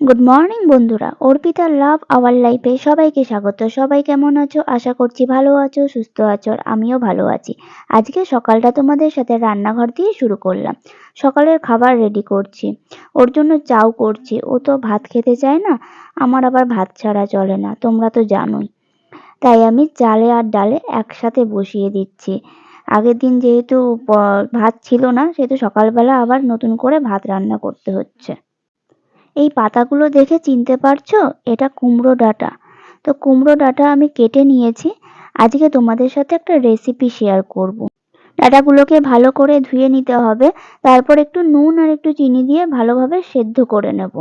Good morning বন্ধুরা। অর্পিতার love our লাইফে সবাইকে স্বাগত। সবাই কেমন আছো? আশা করছি ভালো আছো, সুস্থ আছো আমিও ভালো আছি। আজকে সকালটা তোমাদের সাথে রান্নাঘর দিয়ে শুরু করলাম। সকালের খাবার রেডি করছি। ওর জন্য চাও করছি। ও তো ভাত খেতে চায় না, আমার আবার ভাত ছাড়া চলে না, তোমরা তো জানোই। তাই আমি চালে আর ডালে একসাথে বসিয়ে দিচ্ছি। আগের দিন যেহেতু ভাত ছিল না, সেহেতু সকালবেলা আবার নতুন করে ভাত রান্না করতে হচ্ছে। এই পাতাগুলো দেখে চিনতে পারছ? এটা কুমড়ো ডাঁটা। তো কুমড়ো ডাঁটা আমি কেটে নিয়েছি। আজকে তোমাদের সাথে একটা রেসিপি শেয়ার করব। ডাটাগুলোকে ভালো করে ধুয়ে নিতে হবে। তারপর একটু নুন আর একটু চিনি দিয়ে ভালোভাবে সেদ্ধ করে নেব।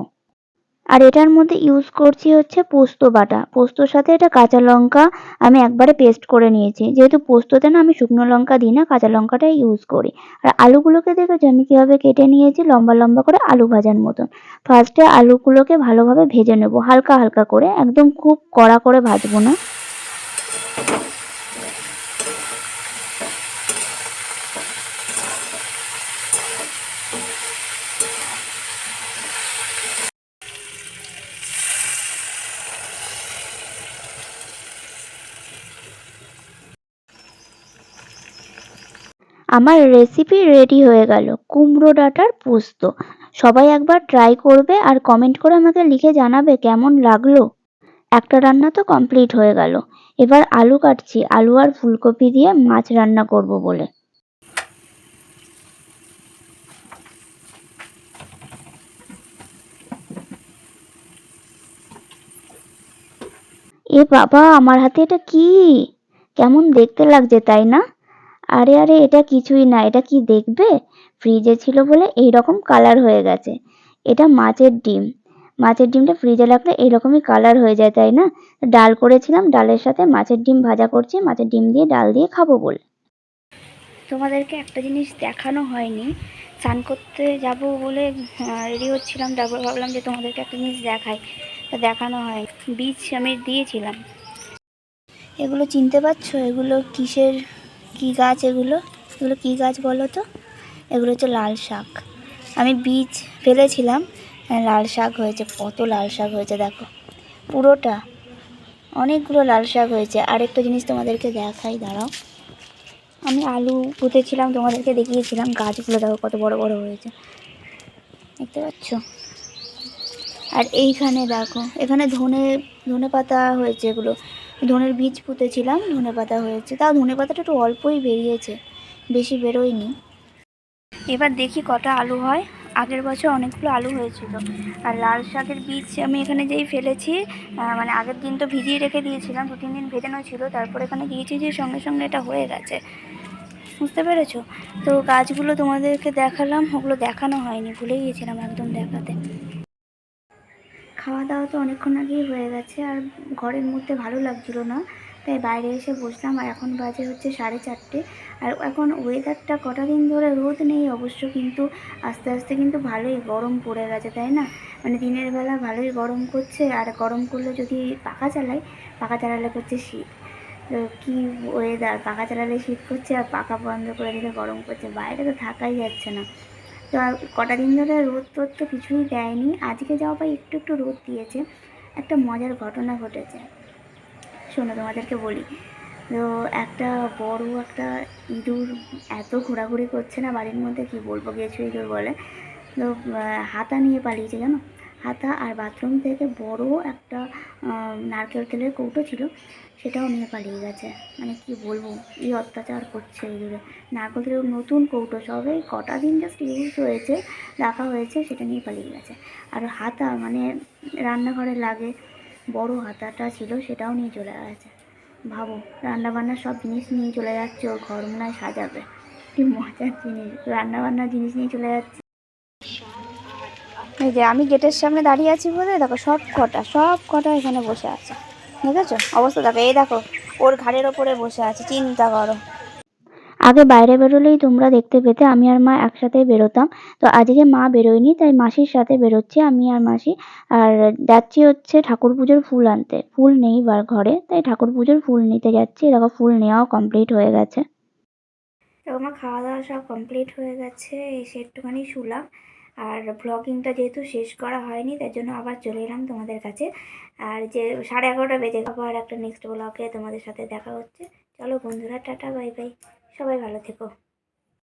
আর এটার মধ্যে ইউজ করছি হচ্ছে পোস্ত বাটা। পোস্তর সাথে এটা কাঁচা লঙ্কা আমি একবারে পেস্ট করে নিয়েছি। যেহেতু পোস্ততে না আমি শুকনো লঙ্কা দিই না, কাঁচা লঙ্কাটাই ইউজ করি। আর আলুগুলোকে দেখেছ? আমি কীভাবে কেটে নিয়েছি? লম্বা লম্বা করে আলু ভাজার মতন। ফার্স্টে আলুগুলোকে ভালোভাবে ভেজে নেব, হালকা হালকা করে। একদম খুব কড়া করে ভাজবো না। আমার রেসিপি রেডি হয়ে গেল। কুমড়ো ডাঁটার পোস্ত। সবাই একবার ট্রাই করবে আর কমেন্ট করে আমাকে লিখে জানাবে কেমন লাগল। একটা রান্না তো কমপ্লিট হয়ে গেল। এবার আলু কাটছি। আলু আর ফুলকপি দিয়ে মাছ রান্না করব বলে। এ বাবা, আমার হাতে এটা কি? কেমন দেখতে লাগছে, তাই না? আরে আরে, এটা কিছুই না, এটা কি দেখবে? ফ্রিজে ছিল বলে এই রকম কালার হয়ে গেছে। এটা মাছের ডিম। মাছের ডিমটা ফ্রিজে রাখলে এইরকমই কালার হয়ে যায়, তাই না? ডাল করেছিলাম, ডালের সাথে মাছের ডিম ভাজা করছি, মাছের ডিম দিয়ে ডাল দিয়ে খাব বলে। তোমাদেরকে একটা জিনিস দেখানো হয়নি। স্নান করতে যাব বলে রেডি হচ্ছিলাম, তারপর ভাবলাম যে তোমাদেরকে একটা জিনিস দেখাই। তা দেখানো হয় বীজ আমি দিয়েছিলাম। এগুলো চিনতে পারছ? এগুলো কিসের কি গাছ এগুলো? এগুলো কি গাছ বলো তো? এগুলো হচ্ছে লাল শাক। আমি বীজ ফেলেছিলাম হ্যাঁ, লাল শাক হয়েছে কত লাল শাক হয়েছে দেখো। পুরোটা অনেকগুলো লাল শাক হয়েছে। আরেকটা জিনিস তোমাদেরকে দেখাই দাঁড়াও। আমি আলু পুঁতেছিলাম তোমাদেরকে দেখিয়েছিলাম গাছগুলো দেখো কত বড় বড় হয়েছে। দেখতে পাচ্ছ? আর এইখানে দেখো এখানে ধনে ধনে পাতা হয়েছে এগুলো। ধনের বীজ পুঁতেছিলাম, ধনে পাতা হয়েছে। তাও ধনে পাতাটা একটু অল্পই বেরিয়েছে, বেশি বেরোয়নি। এবার দেখি কটা আলু হয়। আগের বছর অনেকগুলো আলু হয়েছিল। আর লাল শাকের বীজ আমি এখানে যেই ফেলেছি মানে আগের দিন তো ভিজিয়ে রেখে দিয়েছিলাম, দু, তিন দিন ভেজানো ছিল, তারপর এখানে দিয়েছি যে সঙ্গে সঙ্গে এটা হয়ে গেছে। বুঝতে পেরেছ? তো গাছগুলো তোমাদেরকে দেখালাম, ওগুলো দেখানো হয়নি ভুলে গিয়েছিলাম একদম দেখাতে। খাওয়া দাওয়া তো অনেকক্ষণ আগেই হয়ে গেছে আর ঘরের মধ্যে ভালো লাগছিল না। তাই বাইরে এসে বসলাম আর এখন বাজে হচ্ছে সাড়ে চারটে। আর এখন ওয়েদারটা কটা দিন ধরে রোদ নেই অবশ্য কিন্তু আস্তে আস্তে কিন্তু ভালোই গরম পড়ে গেছে, তাই না? মানে দিনের বেলা ভালোই গরম করছে আর গরম করলে যদি পাখা চালাই, পাখা চালালে করছে শীত। কী ওয়েদার পাখা চালালে শীত করছে আর পাখা বন্ধ করে দিলে গরম করছে। বাইরে তো থাকাই যাচ্ছে না। কটা দিন ধরে রোদ টোদ তো কিছুই দেয়নি। আজকে যাওয়া পাই একটু একটু রোদ দিয়েছে। একটা মজার ঘটনা ঘটেছে। শোনো, তোমাদেরকে বলি। তো একটা বড় একটা ইঁদুর এত ঘোরাঘুরি করছে না, বাড়ির মধ্যে কি বলব, গেছো ইঁদুর বলে। তো হাতা নিয়ে পালিয়েছে, জানো? হাতা আর বাথরুম থেকে বড় একটা নারকেল তেলের কৌটো ছিল, সেটাও নিয়ে পালিয়ে গেছে। মানে কি বলব এই অত্যাচার করছে ইঁদুরে নারকেল তেলের নতুন কৌটো, সবে কটা দিন জাস্ট ইউজ হয়েছে, রাখা হয়েছে, সেটা নিয়ে পালিয়ে গেছে। আর হাতা মানে রান্নাঘরে লাগে বড় হাতাটা ছিল, সেটাও নিয়ে চলে গেছে। ভাবো রান্না বান্নার সব জিনিস নিয়ে চলে যাচ্ছে, ওর ঘর মনে হয় সাজাবে। কি মজার জিনিস, রান্নাবান্নার জিনিস নিয়ে চলে যাচ্ছে। এই যে আমি গেটের সামনে দাঁড়িয়ে আছি বলে দেখো সব কটা সব কটা এখানে বসে আছে। ঠিক আছে অবস্থা দেখো এই দেখো ওর ঘাড়ের ওপরে বসে আছে চিন্তা করো। আগে বাইরে বেরোলেই তোমরা দেখতে পেতে আমি আর মা একসাথে বেরোতাম। তো আজকে মা বেরোয়নি তাই মাসির সাথে বেরোচ্ছি আমি আর মাসি। আর যাচ্ছি হচ্ছে ঠাকুর পুজোর ফুল আনতে। ফুল নেই বার ঘরে তাই ঠাকুর পুজোর ফুল নিতে যাচ্ছি। দেখো ফুল নেওয়াও কমপ্লিট হয়ে গেছে। তো আমার খাওয়া দাওয়া সব কমপ্লিট হয়ে গেছে এসে একটুখানি শুলাম। আর ব্লগিংটা যেহেতু শেষ করা হয়নি, তার জন্য আবার চলে এলাম তোমাদের কাছে। আর যে সাড়ে এগারোটা বেজে আবার একটা নেক্সট ব্লগে তোমাদের সাথে দেখা হচ্ছে। চলো বন্ধুরা, টাটা বাই বাই সবাই ভালো থেকো।